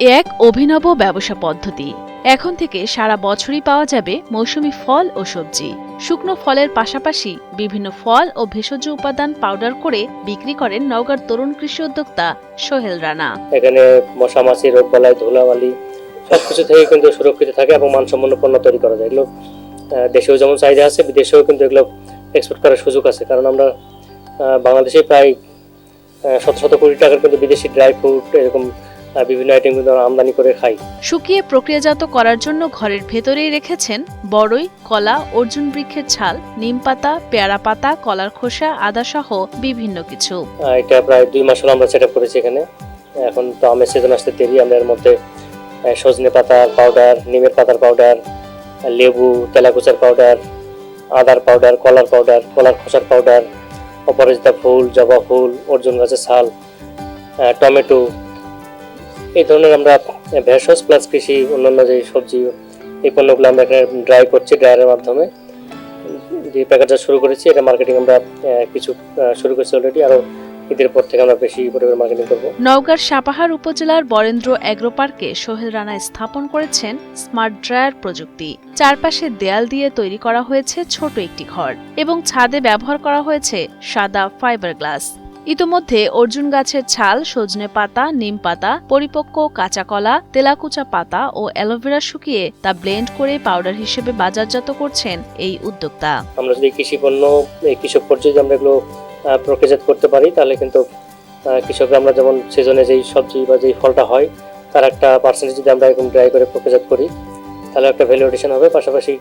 এক অভিনব ব্যবসা পদ্ধতি। এখন থেকে সারা বছরই পাওয়া যাবে মৌসুমি ফল ও সবজি। শুকনো ফলের পাশাপাশি বিভিন্ন ফল ও ভেষজ উপাদান পাউডার করে বিক্রি করেন নওগাঁর তরুণ কৃষি উদ্যোক্তা সোহেল রানা। এখানে মশা, মাছি, রোগ বালাই ধুলাবালি সবকিছু থেকে কিন্তু সুরক্ষিত থাকে এবং মানসম্পন্ন পণ্য তৈরি করা যায়। এগুলো দেশেও যেমন চাহিদা আছে, বিদেশেও কিন্তু এগুলো এক্সপোর্ট করার সুযোগ আছে। কারণ আমরা বাংলাদেশে প্রায় শত শত কোটি টাকার কিন্তু বিদেশি ড্রাই ফ্রুট এরকম বিভিন্ন আইটেম কিন্তু আমদানি করে খাই। শুকিয়ে প্রক্রিয়াজাত করার জন্য ঘরের ভেতরেই রেখেছেন বড়ই কলা অর্জুন বৃক্ষের ছাল নিম পাতা পেয়ারা পাতা কলার খোসা আদা সহ বিভিন্ন কিছু। এটা প্রায় দুই মাস হলো আমরা সেট করেছি এখানে। এখন তো আমের সিজন আসতে দেরি আমরা এর মধ্যে সজনে পাতার পাউডার নিমের পাতার পাউডার লেবু তেলাকুচার পাউডার আদার পাউডার কলার পাউডার কলার খোসার পাউডার অপরাজিতা ফুল জবা ফুল অর্জুন গাছের ছাল টমেটো এই ধরনের আমরা ভেষজ প্লাস কৃষি, অন্যান্য যে সবজি, এই পণ্যগুলো আমরা এখানে ড্রাই করছি ড্রায়ারের মাধ্যমে। যে প্যাকেটটা শুরু করেছি, এটা মার্কেটিং আমরা কিছু শুরু করেছি অলরেডি আরও ঈদের পর থেকে আমরা বেশি পরিমাণে মার্কেটিং নওগাঁর সাপাহার উপজেলার বরেন্দ্র অ্যাগ্রো পার্কে সোহেল রানা স্থাপন করেছেন স্মার্ট ড্রায়ার প্রযুক্তি। চারপাশে দেয়াল দিয়ে তৈরি করা হয়েছে ছোট একটি ঘর এবং ছাদে ব্যবহার করা হয়েছে সাদা ফাইবার গ্লাস ইতোমধ্যে অর্জুন গাছের ছাল, সজনে পাতা, নিম পাতা, পরিপক্ক কাঁচা কলা, তেলাকুচা পাতা ও অ্যালোভেরা শুকিয়ে তা ব্লেন্ড করে পাউডার হিসেবে বাজারজাত করছেন এই উদ্যোক্তা। আমরা যদি কৃষি পণ্য কৃষক পর্যায়ে আমরা এগুলো প্রক্রিয়াজাত করতে পারি, তাহলে কিন্তু কৃষকরা আমরা যেমন সিজনে যেই সবজি বা যেই ফলটা হয়, তার একটা পার্সেন্টেজ যদি আমরা এরকম ড্রাই করে প্রক্রিয়াজাত করি, তাহলে একটা ভ্যালু এডিশন হবে। পাশাপাশি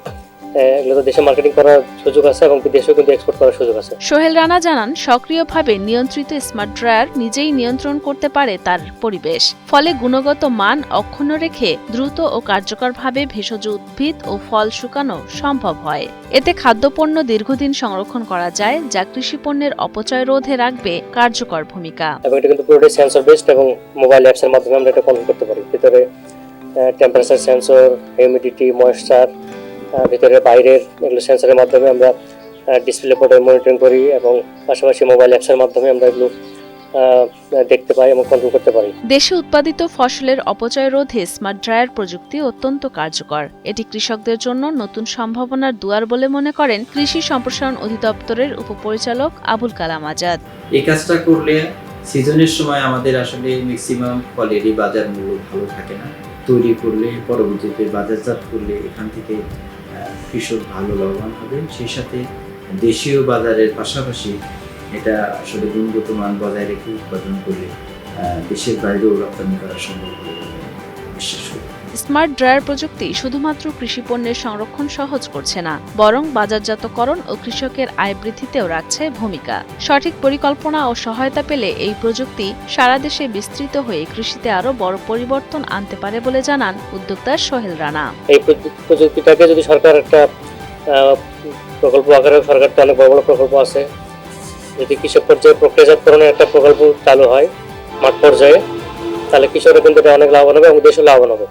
এগুলো তো দেশে মার্কেটিং করার সুযোগ আছে এবং বিদেশেও কিন্তু এক্সপোর্ট করার সুযোগ আছে। সোহেল রানা জানান সক্রিয়ভাবে নিয়ন্ত্রিত স্মার্ট ড্রায়ার নিজেই নিয়ন্ত্রণ করতে পারে তার পরিবেশ। ফলে গুণগত মান অক্ষুণ্ণ রেখে দ্রুত ও কার্যকরভাবে ভেষজ উদ্ভিদ ও ফল শুকানো সম্ভব হয়। এতে খাদ্যপণ্য দীর্ঘদিন সংরক্ষণ করা যায় যা কৃষি পণ্যের অপচয় রোধে রাখবে কার্যকর ভূমিকা। এবং এটা কিন্তু পুরোটাই সেন্সর বেসড এবং মোবাইল অ্যাপসের মাধ্যমে আমরা এটা কন্ট্রোল করতে পারি। ভিতরে টেম্পারেচার সেন্সর হিউমিডিটি ময়েশ্চার ভিতরে বাইরের এগুলো সেন্সরের মাধ্যমে আমরা ডিসপ্লে বোর্ডে মনিটরিং করি এবং পাশাপাশি মোবাইল অ্যাপসের মাধ্যমে আমরা এগুলো দেখতে পাই এবং কন্ট্রোল করতে পারি। দেশে উৎপাদিত ফসলের অপচয় রোধে স্মার্ট ড্রায়ার প্রযুক্তি অত্যন্ত কার্যকর। এটি কৃষকদের জন্য নতুন সম্ভাবনার দুয়ার বলে মনে করেন কৃষি সম্প্রসারণ অধিদপ্তরের উপপরিচালক আবুল কালাম আজাদ। এই কাজটা করলে সিজনের সময় আমাদের আসলে ম্যাক্সিমাম ফলেরই বাজার মূল্য ভালো থাকে না। তৈরি করলে পরবর্তীতে বাজারজাত করলে এখান থেকে কৃষক ভালো লাভবান হবে। সেই সাথে দেশীয় বাজারের পাশাপাশি এটা আসলে গুণগত মান বজায় রেখে উৎপাদন করে দেশের বাইরেও রপ্তানি করা সম্ভব বলে বিশ্বাস করি। স্মার্ট ড্রায়ার প্রযুক্তি শুধুমাত্র কৃষি পণ্যের সংরক্ষণ সহজ করছে না, বরং বাজারজাতকরণ ও কৃষকের আয় বৃদ্ধিতেও রাখছে ভূমিকা। সঠিক পরিকল্পনা ও সহায়তা পেলে এই প্রযুক্তি সারা দেশে বিস্তৃত হয়ে কৃষিতে আরও বড় পরিবর্তন আনতে পারে বলে জানান উদ্যোক্তা সোহেল রানা। এই প্রযুক্তিটাকে যদি সরকার একটা প্রকল্প আকারে সরকার তো অনেক বড় বড় প্রকল্প আছে। যদি কৃষক পর্যায়ে প্রক্রিয়াজাতকরণের একটা প্রকল্প চালু হয় মাঠ পর্যায়ে, তাহলে কৃষকরা কিন্তু অনেক লাভবান হবে এবং দেশও লাভবান হবে।